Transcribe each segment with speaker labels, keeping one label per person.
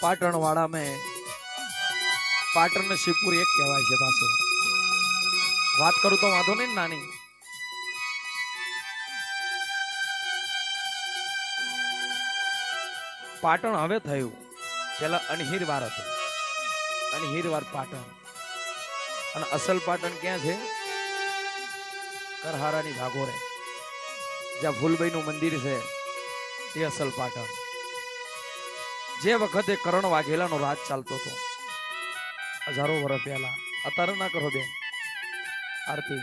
Speaker 1: પાટણ વાળા મેં પાટણ શિવપુર એક કહેવાય છે પાછું. વાત કરું તો વાંધો નહીં નાની. પાટણ હવે થયું. પેલા અણહીરવાર હતું. અણહીરવાર પાટણ. અને અસલ પાટણ ક્યાં છે? કરહારાની ભાગોરે. જ્યાં ફૂલબાઈ નું મંદિર છે. એ અસલ પાટણ જે વખતે કરણ વાઘેલાનો રાજ ચાલતો હતો, હજારો વર્ષ પહેલા, અત્યારે ના કરો બેન, આરતી.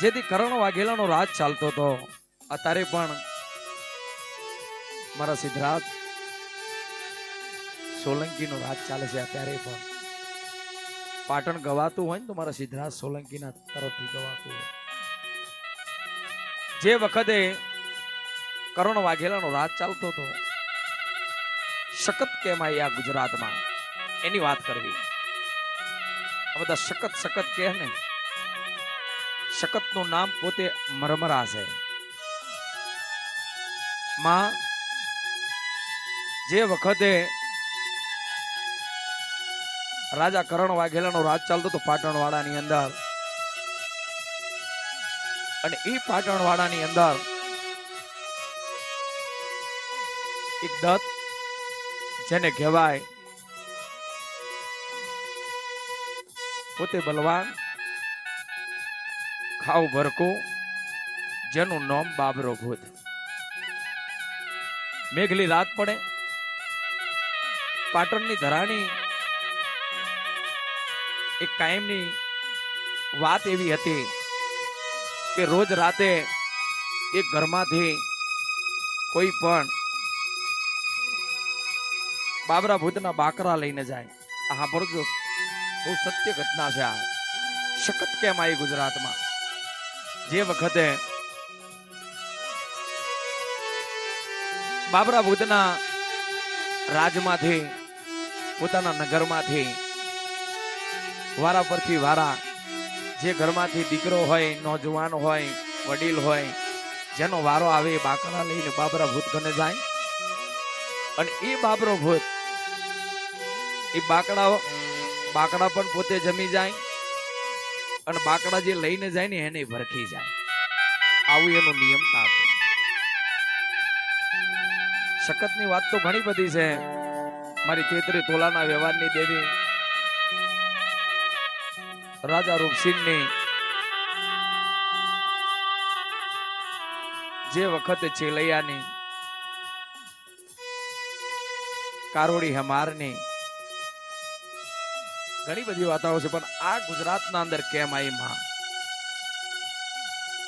Speaker 1: જેથી કરણ વાઘેલાનો રાજ ચાલતો હતો, અત્યારે પણ મારા સિદ્ધરાજ સોલંકીનો રાજ ચાલે છે અત્યારે પણ. પાટણ ગવાતું હોય ને તો મારા સિદ્ધરાજ સોલંકીના તરફથી ગવાતું હોય. જે વખતે કરણ વાઘેલાનો રાજ ચાલતો હતો, શકત કેમ આવી આ ગુજરાતમાં. એની વાત કરવી. આ બધા શકત શકત કે ને, શકતનું નામ પોતે મરમરા છે માં, જે વખતે રાજા કરણ વાઘેલાનો રાજ ચાલતો હતો પાટણવાડાની અંદર અને એ પાટણવાડાની અંદર એક દત્ત જેને કહેવાય પોતે બલવાન, ખાવ ભરકો, જેનું નામ બાબરો ભૂત. મેઘલી રાત પડે, પાટણની ધરાણી એક કાયમની વાત એવી હતી કે રોજ રાતે એ ઘરમાંથી કોઈ પણ બાબરા ભૂતના બાકરા લઈને જાય. આ સાંભળજો બહુ સત્ય ઘટના છે આ. સખત કેમ આવી ગુજરાતમાં? જે વખતે બાબરા ભૂતના રાજમાંથી, પોતાના નગરમાંથી, વારા પરથી વારા જે ઘરમાંથી દીકરો હોય, નોજવાન હોય, વડીલ હોય, જેનો વારો આવે એ બાકડા લઈને બાબરા ભૂત કને જાય. અને એ બાબરો ભૂત, એ બાકડા બાકડા પણ પોતે જમી જાય અને બાકડા જે લઈને જાય ને એને ભરખી જાય. આવું એનો નિયમ હતું સખતની વાત તો ઘણી બધી છે. મારી તેતરી તોલાના વ્યવહારની દેવી. રાજા રૂપસિંહની જે વખતે ચેલૈયાની કારોડી હમારની ઘણી બધી વાતાઓ છે, પણ આ ગુજરાતના અંદર કેમ આવી માં?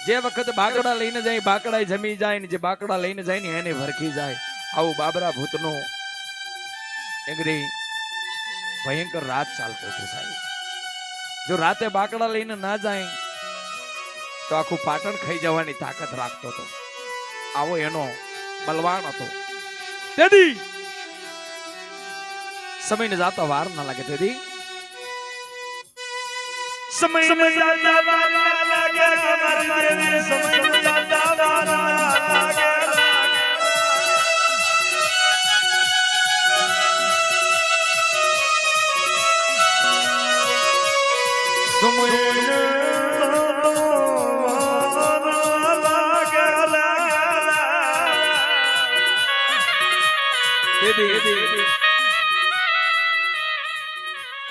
Speaker 1: જે વખત બાકડા લઈને જાય બાકડા જમી જાય ને જે બાકડા લઈને જાય ને એને ભરખી જાય. આવું બાબરા ભૂતનું એગરી ભયંકર રાત ચાલતો હતો સાહેબ. જો રાતે બાકડા લઈને ના જાય તો આખું પાટણ ખાઈ જવાની તાકાત રાખતો હતો. આવો એનો બલવાન હતો. તેથી સમયને જાતા વાર ના લાગે તેથી
Speaker 2: સમય જાતા વાલા લાગે સમય જાતા વાલા લાગે.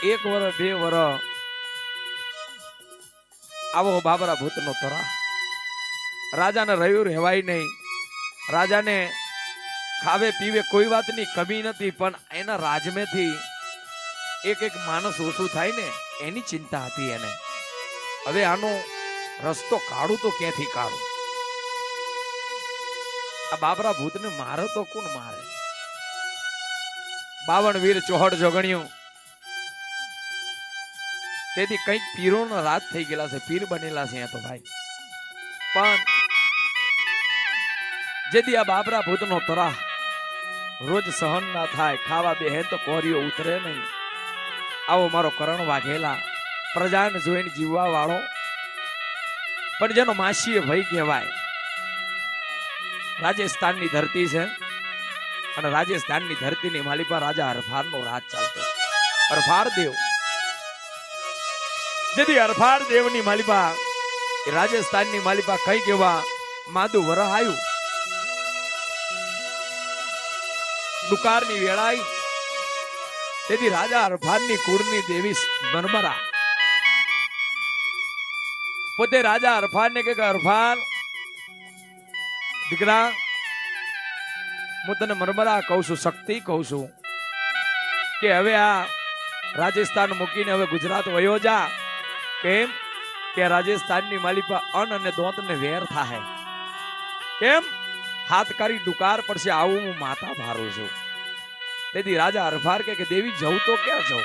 Speaker 1: એક વર બે વર આવો બાબરા ભૂતનો તરા. રાજાને રહ્યું રહેવાય નહીં. રાજાને ખાવે, પીવે કોઈ વાતની કમી નથી, પણ એના રાજમેથી એક એક માણસ ઓછું થાય ને, એની ચિંતા હતી એને. હવે આનો રસ્તો કાઢું તો ક્યાંથી કાઢું? આ બાબરા ભૂતને મારે તો કોણ મારે? બાવન વીર ચોહડ જોગણ્યું. તેથી કંઈક પીરોના રાત થઈ ગયેલા છે, પીર બનેલા છે તો ભાઈ. પણ જેથી આ બાબરા ભૂતનો તરાહ રોજ સહન ના થાય, ખાવા બેહે તો કોરીઓ ઉતરે નહીં. આવો મારો કરણ વાઘેલા, પ્રજાને જોઈને જીવવા વાળો. પણ જેનો માસીએ ભય કહેવાય, રાજસ્થાનની ધરતી છે. અને રાજસ્થાનની ધરતીની માલિપા રાજા હરફારનો રાજ ચાલતો હરફાર દેવ. જેથી હરફાર દેવની માલિપા, એ રાજસ્થાનની માલિપા કઈ કેવા માદુ વરહાયું. દુકારની વેળાઈ. તેથી રાજા હરફારની કુળની દેવી મરમરા. પોતે રાજા હરફારને કે હરફાર, દીકરા હું તને મરમરા કહું છું, શક્તિ કહું છું કે હવે આ રાજસ્થાન મૂકીને હવે ગુજરાત વયો જા. કેમ? કે રાજસ્થાનની માલિકા અન અને દોંતને વેર થાય કેમ? હાથ કરી ડુકાર પડશે, આવું હું માથા ભારું છું. તેથી રાજા અરફાર કે, દેવી જવું તો ક્યાં જવું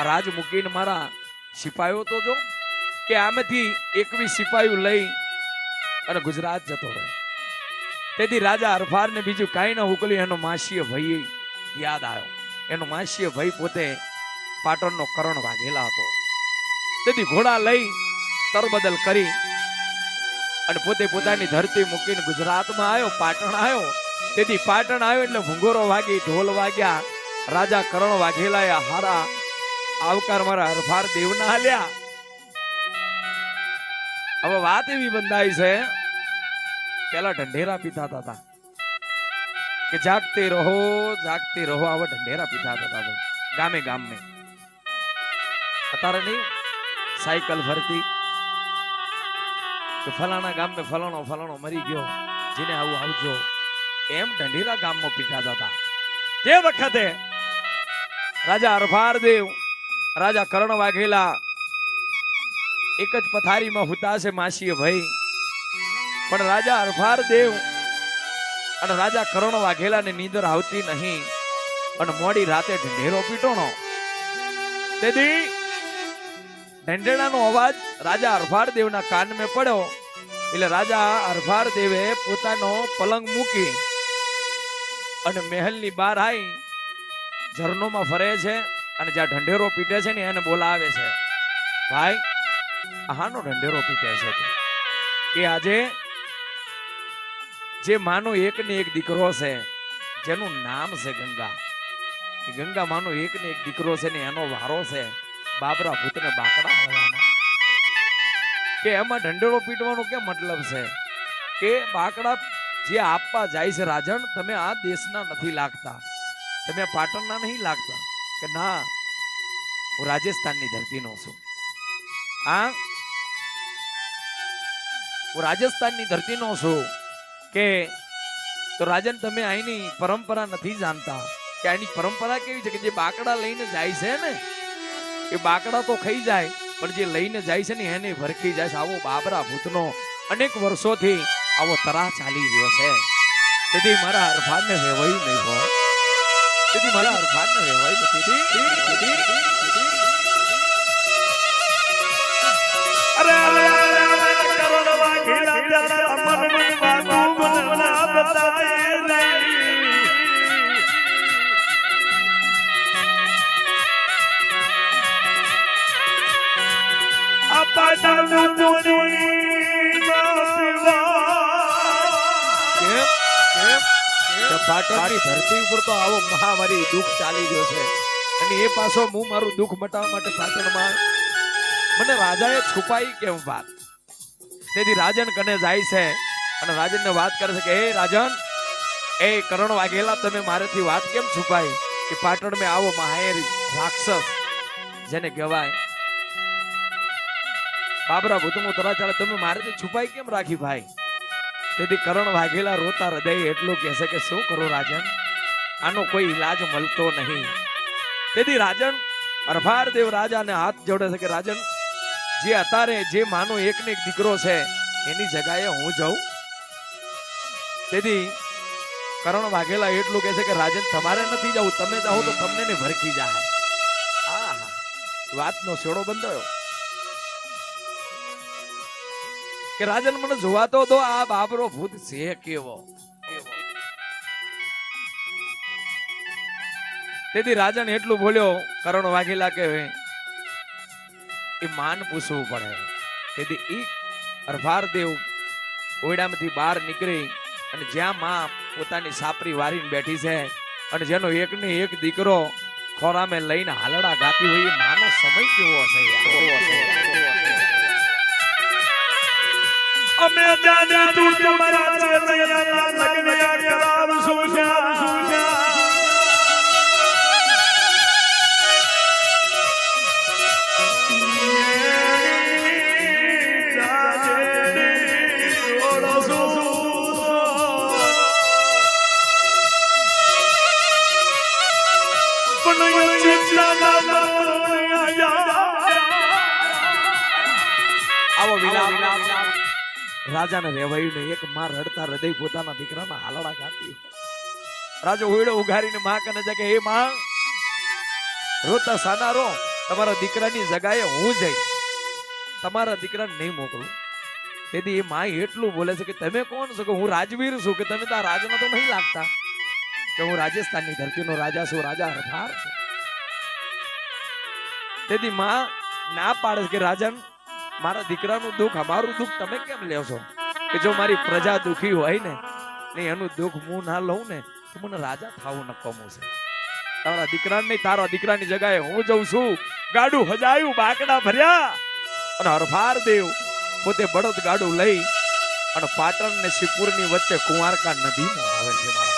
Speaker 1: આ રાજ મૂકીને મારા સિપાહીઓ તો જો? કે આમેથી એકવીસ સિપાહીઓ લઈ અને ગુજરાત જતો રહે. તેથી રાજા હરફારને બીજું કાંઈ ન ઉકલ્યું. એનો માસીય ભાઈ યાદ આવ્યો. એનો માસીય ભાઈ પોતે પાટણનો કરણ વાઘેલા હતો. તેથી ઘોડા લઈ તરબદલ કરી અને પોતે પોતાની ધરતી મૂકીને ગુજરાતમાં આવ્યો, પાટણ આવ્યો. તેથી પાટણ આવ્યો એટલે ભૂંગોરો વાગી, ઢોલ વાગ્યા. રાજા કરણ વાઘેલા હારા આવકાર મારા હરફાર દેવના હાલ્યા હવે વાત એવી બંધાઈ છે પેલા ઢંઢેરા પીતા હતા. કે જાગતે રહો જાગતે રહો, આવા ઢંઢેરા પીતા હતા ભાઈ. ગામે ગામે અત્યારે નહીં, સાયકલ ફરતી. કે ફલાણા ગામે ફલાણો ફલાણો મરી ગયો, જેને આવું આવજો. એમ ઢંઢેરા ગામમાં પીટાતા હતા. તે વખતે રાજા અરફારદેવ રાજા કર્ણ વાઘેલા એક જ પથારીમાં હુતાશે માસીએ ભાઈ. પણ રાજા અરફાર દેવ અને રાજા કરણ વાઘેલાને નીંદર આવતી નહીં. અને મોડી રાતે ઢંઢેરો પીટોનો તેથી ઢંઢેરાનો અવાજ રાજા હરફાર દેવના કાનમાં પડ્યો. એટલે રાજા અરફાર દેવે પોતાનો પલંગ મૂકી અને મહેલની બહાર આવી ઝરણોમાં ફરે છે અને જ્યાં ઢંઢેરો પીટે છે ને એને બોલાવે છે. ભાઈ, આનો ઢંઢેરો પીટે છે. કે આજે જે માનો એક ને એક દીકરો છે, જેનું નામ છે ગંગા. ગંગા માનો એક ને એક દીકરો છે ને એનો વારો છે બાબરા ભૂતને બાકડા કે એમાં ઢંઢેરો પીટવાનો કે મતલબ છે? કે બાકડા જે આપવા જાય છે રાજણ, તમે આ દેશના નથી લાગતા. તમે પાટણના નહીં લાગતા. કે ના, હું રાજસ્થાનની ધરતીનો છું. આ, હું રાજસ્થાનની ધરતીનો છું. કે તો રાજન, તમે અહીંની પરંપરા નથી જાણતા? કે અહીંની પરંપરા કેવી છે કે જે બાકડા લઈને જાય છે ને? એ બાકડા તો ખાઈ જાય, પણ જે લઈને જાય છે ને, એને ભરખી જાય છે. આવો બાબરા ભૂતનો અનેક વર્ષોથી આવો તરાહ ચાલી રહ્યો છે. તેથી મારા અરફાનને રહેવાયું નહીં હો. તેથી મારા અરફાનને હેવાય નથી.
Speaker 2: પાટણની
Speaker 1: ધરતી ઉપર તો આવો મહામારી દુઃખ ચાલી ગયો છે. અને એ પાછો હું મારું દુઃખ મટાવવા માટે પાટણમાં મને રાજાએ છુપાઈ કેમ વાત? તેથી રાજન કને જાય છે અને રાજનને વાત કરે છે કે હે રાજન એ કરણ વાઘેલા તમે મારેથી વાત કેમ છુપાઈ? કે પાટણ મેં આવો મહાયર રાક્ષસ જેને કહેવાય બાબરા ભૂતમો તરા ચાલે તમે મારેથી છુપાઈ કેમ રાખી ભાઈ? તેથી કરણ વાઘેલા રોતા હૃદય એટલું કહેશે કે શું કરું રાજન? આનો કોઈ ઈલાજ મળતો નહીં. તેથી રાજન અરભારદેવ રાજાને હાથ જોડે છે કે રાજન, જે અત્યારે જે માનો એકને એક દીકરો છે, એની જગાએ હું જાઉં? તેથી કરણ વાઘેલા એટલું કહે છે કે રાજન, તમારે નથી જવું, તમે જાઓ તો તમને ને ભરખી જાય આ વાતનો છેડો બંધાયો. કે રાજન મને જોવાતો તો આ બાબરો ભૂત છે કેવો. તેથી રાજન એટલું બોલ્યો કરણ વાઘેલા કે એ માન પૂછવું પડે તેથી ઈ અરભાર દેવ ઓયડામાંથી બહાર નીકળી અને જ્યાં માં પોતાની સાપરી વારીને બેઠી છે અને જેનો એક ને એક દીકરો ખોરામે લઈને હાલડા ગાતી હોય, એ માનો સમય કેવો હશે?
Speaker 2: અમે જાણે તું તમારા ચેતૈયાના લગ્ન કરાવશું
Speaker 1: રાજાને રેવાયું નહીં. એક માં રડતા હૃદય પોતાના દીકરાના હાલડા ગાતી રાજા હોયડો ઉઘારીને માં કને છે કે હે માં, રોતા સાનારો તમારા દીકરાની જગાએ હું જઈ. તમારા દીકરાને નહીં મોકલું. તેથી એ માં એટલું બોલે છે કે, તમે કોણ છો? કે હું રાજવીર છું, કે તમે તો રાજના તો નહીં લાગતા? કે હું રાજસ્થાનની ધરતીનો રાજા છું, રાજા હરફાર છું? તેથી માં ના પાડે કે, રાજન, મારા દીકરાનું દુઃખ, અમારું દુઃખ તમે કેમ લેશો કે જો મારી પ્રજા દુખી હોય ને ને એનું દુઃખ હું ના લઉં ને તો મને રાજા થવું નકમું છે તારા દીકરાને નહીં તારા દીકરાની જગાએ હું જઉં છું. ગાડું હજાયું બાકડા ભર્યા અને હરફાર દેવ પોતે બળદ ગાડું લઈ અને પાટણ ને શિવપુરની વચ્ચે કુંવારકા નદીમાં આવે છે મારા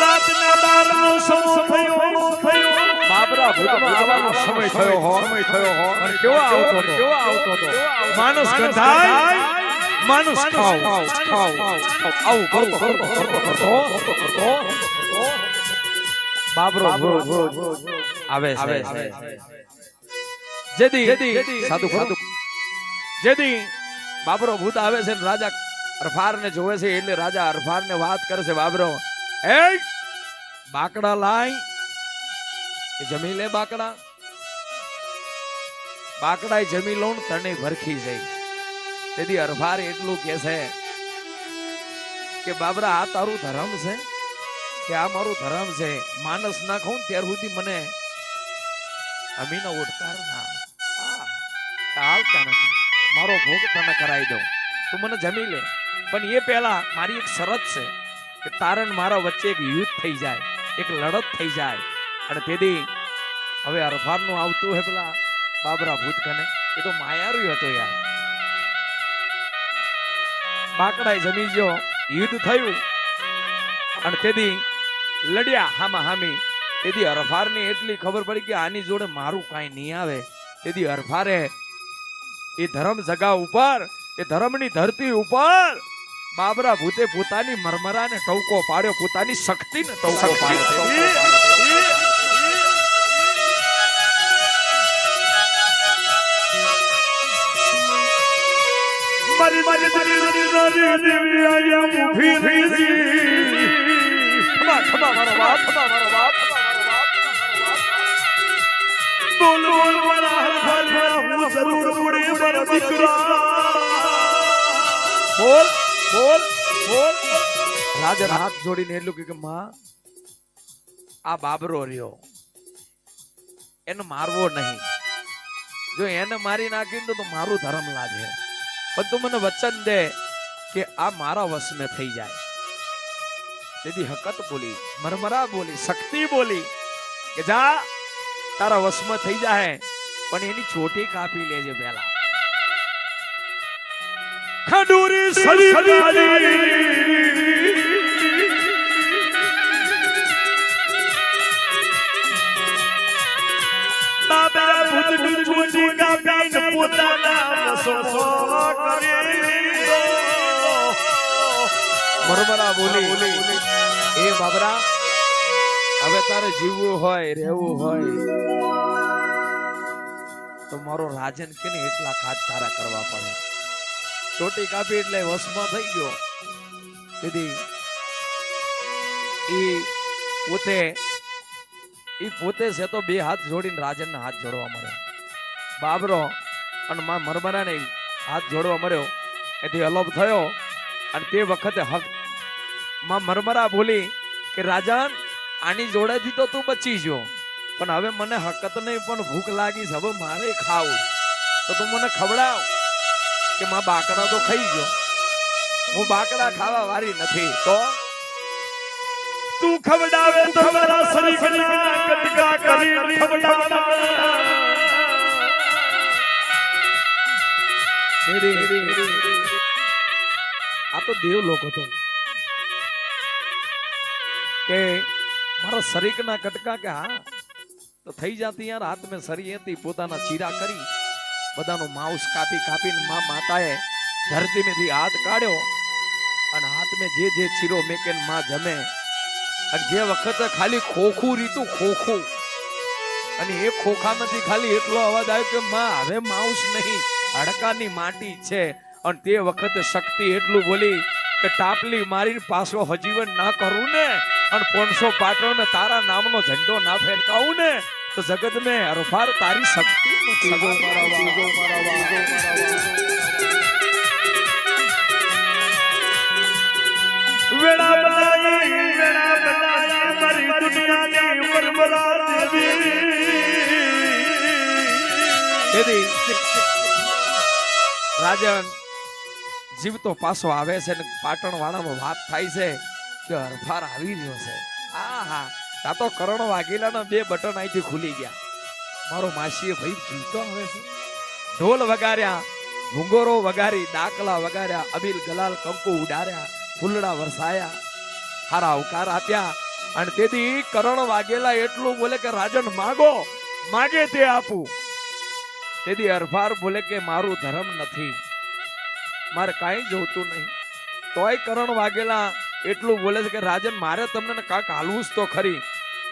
Speaker 2: રાતના બારનો સમો થયો થયો
Speaker 1: બાબરા ભૂતમાં આવવાનો સમય થયો હો સમય થયો હો અને કેવો આવતો હતો? કેવો આવતો હતો? માણસ ગંધાય માણસ ખાવ. ખાવ. આવું કરતો કરતો કરતો કરતો બાબરો આવે છે. જેદી સાધુ સાધુ. જેદી. બાબરો ભૂત આવે છે ને રાજા અરફાર ને જોવે છે એટલે રાજા અરફાર ને વાત કરે છે બાબરો. એ બાકડા લાય જમી લે બાકડા? બાકડા જમી લો ને તને ભરખી જાય. તેથી અરફાર એટલું કે છે કે બાબરા આ તારું ધર્મ છે? કે આ મારું ધર્મ છે? માનસ ના ખાઉં ત્યાર સુધી મને અમીનો ઓટકાર ના આ, ચાલતા નથી. મારો ભોગ તને કરાવી દઉં. તું મને જમી લે. પણ એ પહેલા મારી એક શરત છે કે તારણ મારા વચ્ચે એક યુદ્ધ થઈ જાય એક લડત થઈ જાય. અને તેથી હવે અરફારનું આવતું હે પેલા બાબરા ભૂત એ તો માયારું હતો યાર. બાકડાએ જમી ગયો યુદ્ધ થયું. અને તેથી લડ્યા હામા હામી તેથી અરફારને એટલી ખબર પડી કે આની જોડે મારું કાંઈ નહીં આવે. તેથી અરફારે એ ધર્મ જગા ઉપર, એ ધર્મની ધરતી ઉપર બાબરા ભૂતે પોતાની મરમરાને ટવકો પાડ્યો, પોતાની શક્તિને ટવકો પાડ્યો.
Speaker 2: દેવી
Speaker 1: હાથ જોડીને એટલું કે માં આ બાબરો રહ્યો એને મારવો નહીં જો એને મારી નાખીને તો તો મારું ધર્મ લાગે. પણ તું મને વચન દે. કે આ મારા વશમાં થઈ જાય. તેથી હકત બોલી મરમરા બોલી શક્તિ બોલી કે જા તારા વશમાં થઈ જાય પણ એની ચોટી કાપી લેજે પહેલા.
Speaker 2: ખડૂરી સરી
Speaker 1: મરમરા બોલી. એ બાબરા, હવે તારે જીવવું હોય, રહેવું હોય, તો મારો રાજન કે ને એટલા ખાત તારા કરવા પડે. ચોટી કાપી એટલે વશમાં થઈ ગયો. દીદી ઈ પોતે ઈ પોતે છે તો બે હાથ જોડીને રાજનને હાથ જોડવા મળ્યો. બાબરો અને મા મરમરાને હાથ જોડવા મળ્યો. એથી અલોપ થયો અને તે વખતે હક માં મરમરા બોલી કે રાજા આની જોડેથી તો તું બચી ગયો. પણ હવે મને હકત નહીં પણ ભૂખ લાગી છે હવે મારે ખાવું તો તું મને ખવડાવ કે માં બાકડા તો ખાઈ ગયો. હું બાકડા ખાવા વાળી નથી. તો?
Speaker 2: તું ખવડાવે તો મારા શરીરના કટકા કરી ખવડાવના
Speaker 1: આ તો દેવ લોકો હતો. કે મારા શરીરના કટકા કે હા, તો થઈ જાતી યાર, હાથ મેં સરી હતી પોતાના ચીરા કરી, બધાનું માઉસ કાપી કાપીને મા માતાએ ધરતીમાંથી હાથ કાઢ્યો અને હાથ મેં જે જે ચીરો મેકે માં જમે. અને જે વખતે ખાલી ખોખું રીતું, ખોખું. અને એ ખોખામાંથી ખાલી એટલો અવાજ આવ્યો કે માં, હવે માઉસ નહીં, હડકાની માટી છે. અને તે વખતે શક્તિ એટલું બોલી કે ટાપલી મારીને પાછો હજીવન ના કરું ને? અને પોણસો પાટણ મેં તારા નામનો ઝંડો ના ફેરકાવું ને? તો જગત મેં હરફાર તારી શક્તિ.
Speaker 2: વેળા બનાઈ વેળા બનાઈ મારી દુનિયાની મરમરા દેવી
Speaker 1: રાજન જીવતો પાછો આવે છે ને પાટણ વાળામાં વાત થાય છે કે હરફાર આવી રહ્યો છે. આ હા આ તો કરણ વાઘેલાના બે બટન અહીંથી ખુલી ગયા. મારો માસીએ ભાઈ જીવતો આવે છે. ઢોલ વગાડ્યા ભૂંગોરો વગાડી ડાકલા વગાડ્યા અબીલ ગલાલ કંકુ ઉડાર્યા, ફૂલડા વરસાયા, હારા આવકાર આપ્યા. અને તેથી કરણ વાઘેલા એટલું બોલે કે, રાજન, માગો, માગે તે આપું. તેથી અરફાર બોલે કે, મારું ધર્મ નથી. મારે કાંઈ જોતું નહીં. તોય કરણ વાગેલા એટલું બોલે છે કે, રાજન, મારે તમને કાંક હાલવું જ તો ખરી.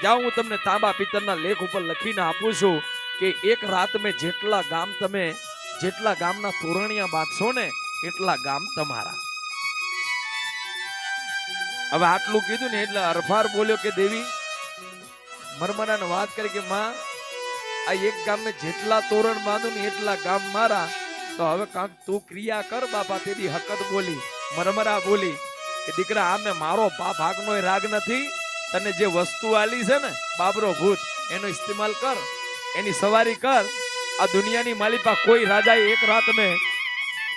Speaker 1: જાઓ, હું તમને તાંબા પિત્તરના લેખ ઉપર લખીને આપું છું કે એક રાત મેં જેટલા ગામ તમે, જેટલા ગામના તોરણિયા બાંધશો ને, એટલા ગામ તમારા. હવે આટલું કીધું ને એટલે અરફાર બોલ્યો કે, દેવી મરમરાને વાત કરી કે, માં, આ એક ગામે જેટલા તોરણ બાંધું ને એટલા ગામ મારા તો હવે કાંક તું ક્રિયા કર બાપા તેની હકત બોલી મરમરા બોલી કે દીકરા આમે મારો બાપ હાકનો રાગ નથી. તને જે વસ્તુ આલી છે ને બાબરો ભૂત એનો ઇસ્તેમાલ કર એની સવારી કર. આ દુનિયાની માલિપા કોઈ રાજાએ એક રાત મેં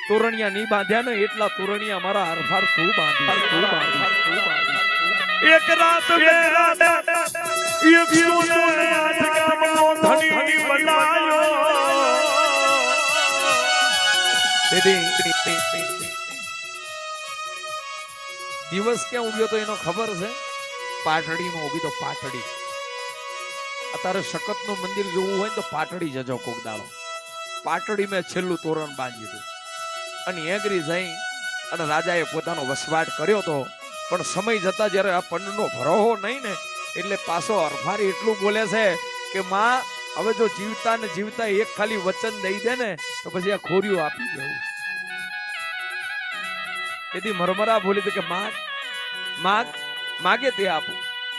Speaker 1: તોરણિયા નહીં બાંધ્યા ને એટલા તોરણિયા મારા હરફાર તું બાંધી. તું બાંધી. તું બાંધી.
Speaker 2: એક રાત મે એક સોને આઠ ગામનો ધણી બનાયો
Speaker 1: દિવસ ક્યાં ઉગ્યો તો એનો ખબર છે? પાટડીમાં ઉગી તો પાટડી. અત્યારે શકતનું મંદિર જોવું હોય તો પાટડી જજો કોક દાડો. પાટડી મેં છેલ્લું તોરણ બાંધ્યું હતું. અને એગરી જઈ અને રાજાએ પોતાનો વસવાટ કર્યો તો, પણ સમય જતા જ્યારે આ પંડનો ભરોહો નહીં ને, એટલે પાછો અરફારી એટલું બોલે છે કે, માં હવે જો જીવતા ને જીવતા એક ખાલી વચન દઈ દે ને, તો પછી આ ખોરિયું આપી દેવું. તેથી મરમરા બોલી હતી કે, માગ માગ, માગે તે આપું.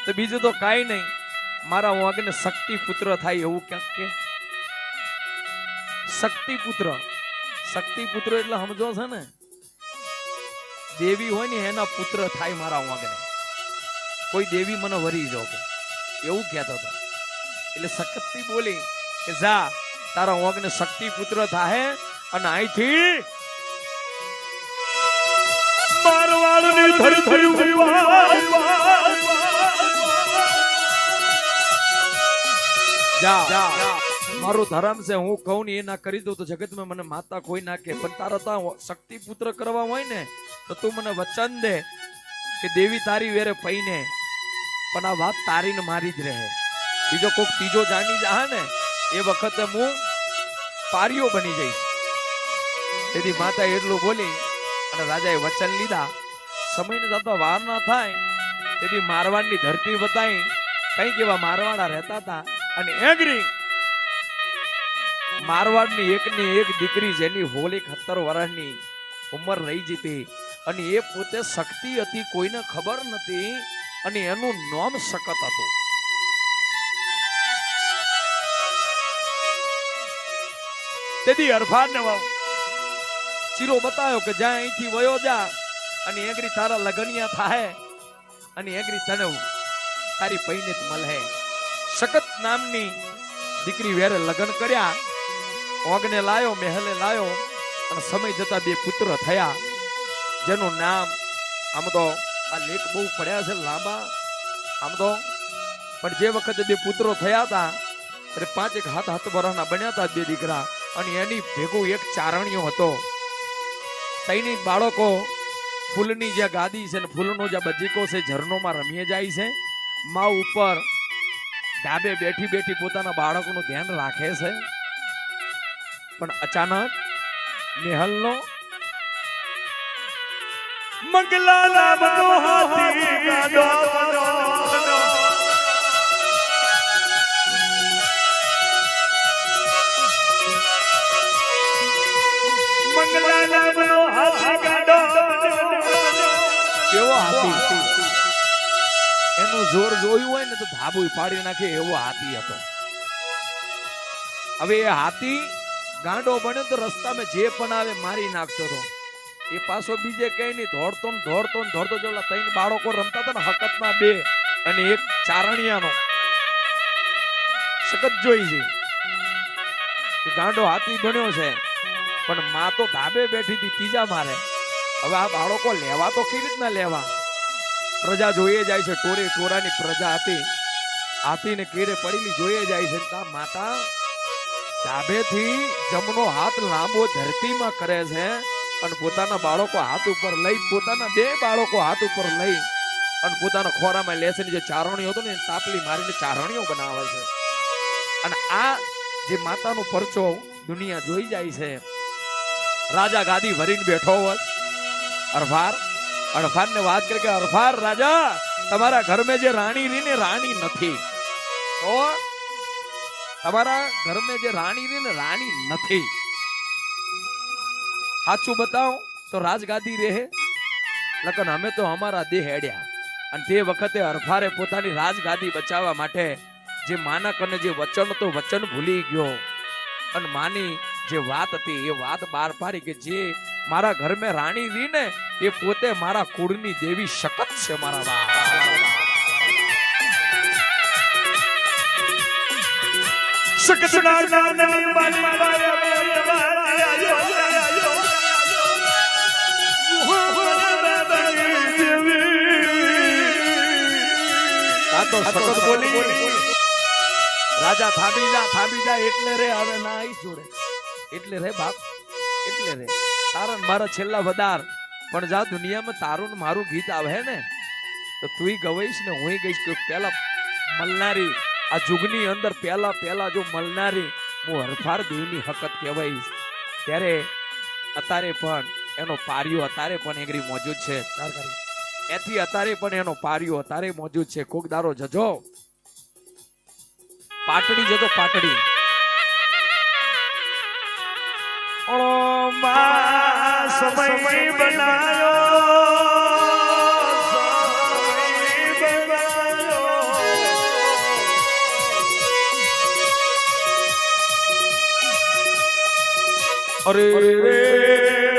Speaker 1: તો બીજું તો કાંઈ નહીં. મારા વાગને શક્તિ પુત્ર થાય એવું ક્યાંક કે. શક્તિ પુત્ર શક્તિ પુત્ર એટલે સમજો છે ને? દેવી હોય ને એના પુત્ર થાય મારા વાગને. કોઈ દેવી મને વરી જો કે એવું કહેતો હતો. એટલે શક્તિ બોલી કે જા, તારા ઓગને શક્તિ પુત્ર થાય અને અહીંથી
Speaker 2: મારવાડની ધરતી
Speaker 1: જા મારું ધર્મ છે, હું કહું ને એ ના કરી દઉં તો જગતમાં મને માતા કોઈ ના કે પણ તારા તા શક્તિ પુત્ર કરવા હોય ને, તો તું મને વચન દે કે દેવી તારી વેરે પૈને પણ આ વાત તારી ને મારી જ રહે. બીજો કોક ત્રીજો જાણી જા ને, એ વખતે હું પારીઓ બની જઈશ. તેથી માતા એટલું બોલી અને રાજાએ વચન લીધા. સમયને જતો વાર ના થાય, તેથી મારવાડની ધરતી બતાવી કંઈક એવા મારવાડા રહેતા હતા. અને એગરી મારવાડની એકની એક દીકરી જેની હોલી સત્તર વર્ષની ઉંમર રહી જતી. અને એ પોતે શક્તિ હતી, કોઈને ખબર નથી અને એનું નામ સખત હતું. તેથી અરફાન ને ચીરો બતાવ્યો કે જ્યાં અહીંથી વયો જા અને એગરી તારા લગનિયા થાય અને એગરી તને તારી પૈને મળે સખત નામની દીકરી વેરે લગ્ન કર્યા. ઓગને લાયો, મહેલે લાયો અને સમય જતા બે પુત્ર થયા. જેનું નામ આમ તો આ લેખ બહુ પડ્યા છે, લાંબા. આમ તો પણ જે વખતે બે પુત્રો થયા હતા એટલે પાંચેક હાથ હાથ વરાના બન્યા હતા બે દીકરા. અને એની ભેગું એક ચારણિયો હતો. તઈની બાળકો ફૂલની જે ગાદી છે ને ફૂલનો જે બજીકો છે, ઝરણોમાં રમીએ જાય છે. મા ઉપર ડાબે બેઠી બેઠી પોતાના બાળકોનું ધ્યાન રાખે છે. પણ અચાનક નિહલનો
Speaker 2: મંગલા નામનો હાથી ગાડો
Speaker 1: જોર જોયું હોય ને તો ધાબુ પાડી નાખે એવો હાથી હતો. હવે એ હાથી ગાંડો બન્યો તો રસ્તામાં જે પણ આવે મારી નાખતો હતો. એ પાછો બીજે કઈ નહીં, દોડતો ને દોડતો ને દોડતો જો ઓલા ત્રણ બાળકો રમતા હતા ને હકતમાં બે અને એક ચારણિયાનો. સખત જોઈ છે. ગાંડો હાથી બન્યો છે, પણ માં તો ધાબે બેઠી હતી ત્રીજા મારે. હવે આ બાળકો લેવા તો કેવી રીતના લેવા? પ્રજા જોઈએ જાય છે. ટોરે ટોરાની પ્રજા હતી. હાથીને કેરે પડેલી જોઈએ જાય છે. તા માતા ડાબેથી જમનો હાથ લાંબો ધરતીમાં કરે છે અને પોતાના બાળકો હાથ ઉપર લઈ, પોતાના બે બાળકો હાથ ઉપર લઈ અને પોતાના ખોરામાં લે છે ને જે ચારણીઓ હતો ને તાપલી મારીને ચારણીઓ બનાવે છે. અને આ જે માતાનો પરચો દુનિયા જોઈ જાય છે. રાજા ગાદી ભરીને બેઠો હોત. અરફાર અરફાર ને વાત કરી કે અરફાર રાજા, તમારા ઘરમાં જે રાણી રહી ને રાણી નથી. તો તમારા ઘરમાં જે રાણી રહી ને રાણી નથી. સાચું બતાવું તો રાજગાદી રહે લકન અમે તો અમારા દેહ હેડ્યા અને તે વખતે અરફારે પોતાની રાજગાદી બચાવવા માટે જે માનક અને જે વચન તો વચન ભૂલી ગયો. અને માની જે વાત હતી એ વાત બાર પાડી કે જે મારા ઘરમાં રાણી રી ને એ પોતે મારા કુળની દેવી શકત છે મારા તો રાજા થાંભી જા થાંભી જા એટલે રે હવે ના જોડે એટલે રે બાપ એટલે રે તારા ને મારા છેલ્લા વધાર. પણ જા દુનિયામાં તારું મારું ગીત આવે ને? તો તુંય ગવાઈશ ને હુંય ગઈશ કે પેલા મલનારી આ જુગની અંદર પેલા પેલા જો મલનારી હું હરફાર દેવની હકત કહેવાઈશ. ત્યારે અત્યારે પણ એનો પારિયો અત્યારે પણ એગરી મોજૂદ છે. એથી અત્યારે પણ એનો પારિયો અત્યારે મોજૂદ છે. કોક દારો જજો. પાટડી જજો પાટડી.
Speaker 2: સમય બનાયો.
Speaker 1: અરે
Speaker 2: રે.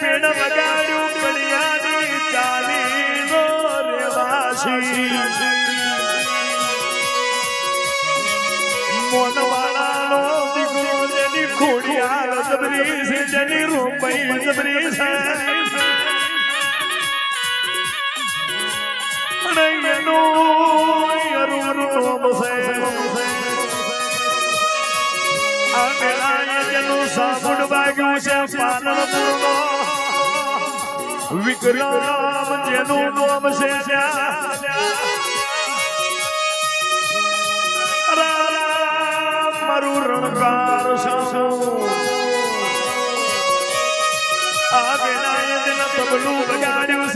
Speaker 2: મેળાએ વગાડ્યું પેડ ચાલી નો રેવાસી. મોનવાળાનો દીકરો જેની ખોડિયાર જબરી છે, જેની રૂપઈ જબરી છે. અને એનું છે. આ મેળાએ વિક્રમ જેનું નામ છે મારું રણકાર સાસુ. આ વિનાયક તબલું બગાડ્યું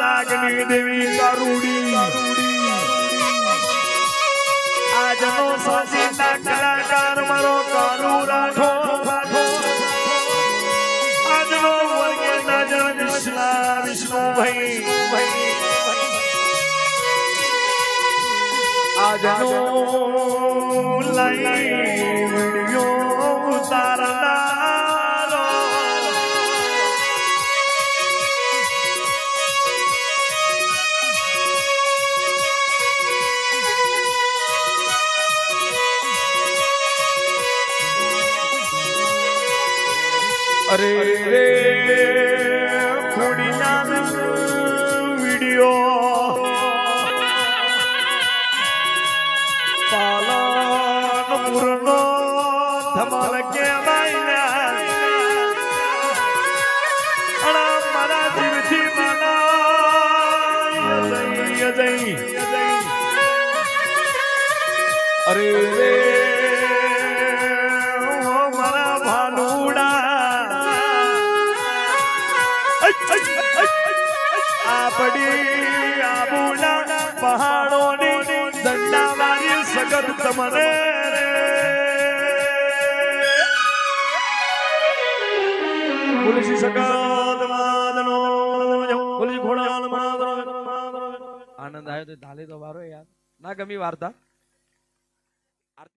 Speaker 2: રાગની દેવી કારુડી આજનો સાસીના કલાકાર મારો કાનુ રાઠો આજનો વર્ગના જન વિષ્ણા વિષ્ણુભાઈ આજનો લાઈવ વિડિયો
Speaker 1: અરે Garda